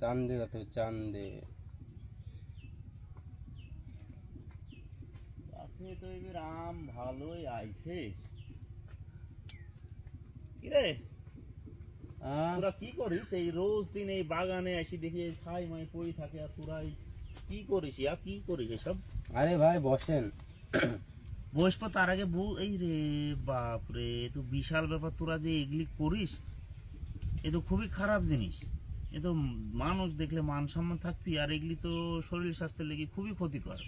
চান্দে কত চান্দে। গাছে তো এবার আম ভালোই আইছে। কিরে তোরা কি করিস? এই রোজ দিন এই বাগানে আসি দেখি ছাই মাই পড়ে থাকে আর তোরাই কি করিস? আর কি করিস এসব? আরে ভাই বসেন। বসবো তার আগে বউ এই রে বাপরে তো বিশাল ব্যাপার। তোরা যে এগুলি করিস এ তো খুবই খারাপ জিনিস। এ তো মানুষ দেখলে মান সম্মান থাকবি আর এগুলি তো শরীর স্বাস্থ্যের লেগে খুবই ক্ষতিকর।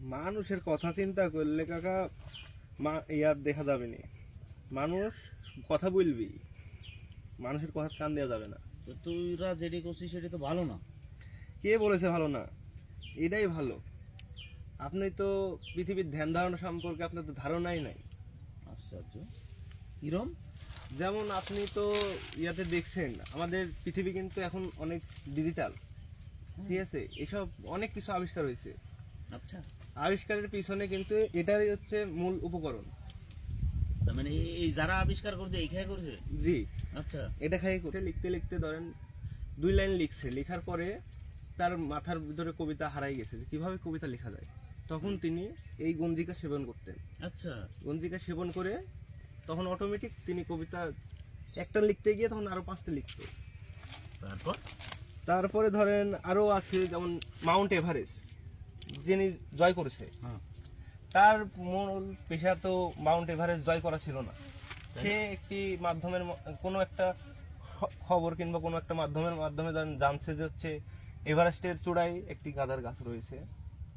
মানুষের কথা চিন্তা করলে কাকা মা ইয়ার দেখা যাবে না। মানুষ কথা বলবি মানুষের কথা কান দেওয়া যাবে না। তো তুইরা যেটি করছিস সেটি তো ভালো না। কে বলেছে ভালো না? এটাই ভালো। আপনি তো পৃথিবীর ধ্যান ধারণা সম্পর্কে আপনার তো ধারণাই নাই। আশ্চর্য। কিরম? যেমন আপনি তো ইয়াতে দেখছেন আমাদের পৃথিবী কিন্তু এখন অনেক ডিজিটাল ঠিক আছে? এসব অনেক কিছু আবিষ্কার হয়েছে। আচ্ছা। আবিষ্কারের পিছনে কিন্তু এটাই হচ্ছে মূল উপকরণ। তার মানে এই- এই যারা আবিষ্কার করছে এইখানে করছে? জি। আচ্ছা। এটা খাই করতে লিখতে লিখতে ধরেন দুই লাইন লিখছে। লেখার পরে তার মাথার ভিতরে কবিতা হারাই গেছে যে কীভাবে কবিতা লেখা যায়। তখন তিনি এই গঞ্জিকা সেবন করতেন। আচ্ছা। গঞ্জিকা সেবন করে তখন অটোমেটিক তিনি কবিতা একটা লিখতে গিয়ে তখন আরও পাঁচটা লিখতো। তারপর? তারপরে ধরেন আরও আছে যেমন মাউন্ট এভারেস্ট যিনি জয় করেছে। হ্যাঁ। তার মূল পেশা তো মাউন্ট এভারেস্ট জয় করা ছিল না। সে একটি মাধ্যমের কোনো একটা খবর কিংবা কোনো একটা মাধ্যমের মাধ্যমে ধরেন জানছে যে হচ্ছে এভারেস্টের চূড়ায় একটি গাঁদার গাছ রয়েছে।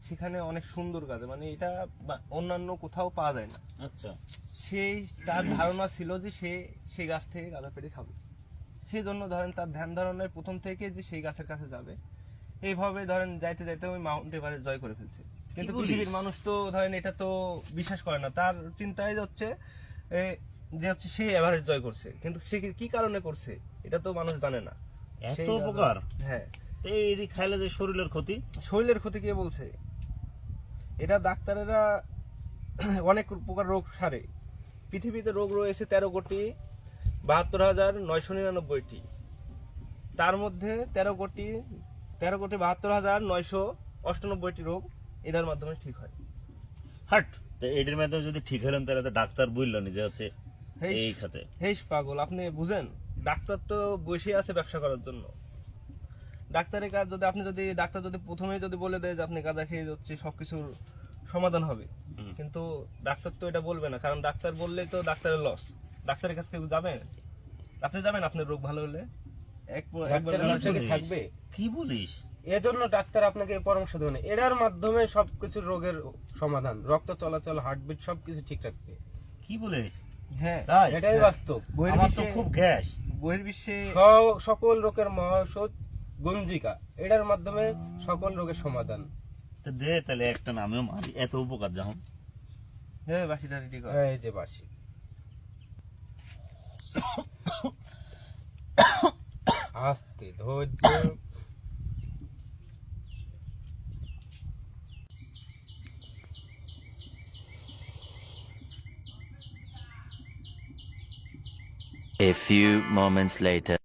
সেখানে অনেক সুন্দর গাছ মানে এটা অন্যান্য কোথাও পাওয়া যায় না। আচ্ছা। সেই তার ধারণা ছিল যে সে সেই গাছ থেকে গাঁদা পেড়ে খাবে। সেই জন্য ধরেন তার ধ্যান ধারণার প্রথম থেকে যে সেই গাছের কাছে যাবে এইভাবে ধরেন যাইতে যাইতে ওই মাউন্ট এভারেস্ট জয় করে ফেলছে। কিন্তু পৃথিবীর মানুষ তো ধরেন এটা তো বিশ্বাস করে না। তার চিন্তায় হচ্ছে যে হচ্ছে সে এভারেস্ট জয় করছে। কিন্তু সে কি- কারণে করছে? এটা তো মানুষ জানে না। এত উপকার? হ্যাঁ। এই খাইলে যে শরীরের ক্ষতি? শরীরের ক্ষতি কে বলছে? এটা ডাক্তারেরা অনেক প্রকার রোগ সারে। পৃথিবীতে রোগ রয়েছে তেরো কোটি বাহাত্তর হাজার নয়শো নিরানব্বইটি। তার মধ্যে তেরো কোটি তেরো কোটি বাহাত্তর হাজার নয়শো অষ্টানব্বইটি রোগ এটার মাধ্যমে ঠিক হয়। হাট! তো এটার মাধ্যমে যদি ঠিক হলেন তাহলে তো ডাক্তার বুঝলো নি যে হচ্ছে। এই খাতে। হেই পাগল আপনি বুঝেন? ডাক্তার তো বসে আছে ব্যবসা করার জন্য। ডাক্তারের কাজ যদি আপনি যদি ডাক্তার যদি প্রথমেই যদি বলে দেয় যে আপনি গাঁজা খেয়ে যাচ্ছে সবকিছুর সমাধান হবে। কিন্তু ডাক্তার তো এটা বলবে না কারণ ডাক্তার বললেই তো ডাক্তারের লস ডাক্তারের কাছে কেউ যাবেন আপনি যাবেন আপনার রোগ ভালো হলে? এক কি থাকবে। কি বলিস? এজন্য ডাক্তার আপনাকে এই পরামর্শ দেবেন এটার মাধ্যমে সবকিছু রোগের সমাধান রক্ত চলাচল হার্টবিট সবকিছু ঠিক রাখবে। কি বলিস? হ্যাঁ। তাই? এটাই হ্যাঁ। বাস্তব। আমার তো বহির্বিশ্বে খুব গ্যাস। বহির্বিশ্বে সকল রোগের মহাঔষধ গঞ্জিকা এটার মাধ্যমে সকল রোগের সমাধান। তো দে তাহলে একটা নামেও মারি এত উপকার যখন হ্যাঁ বাসিটা রেডি কর। এই যে বাসি। আস্তে ধৈর্য। A few moments later.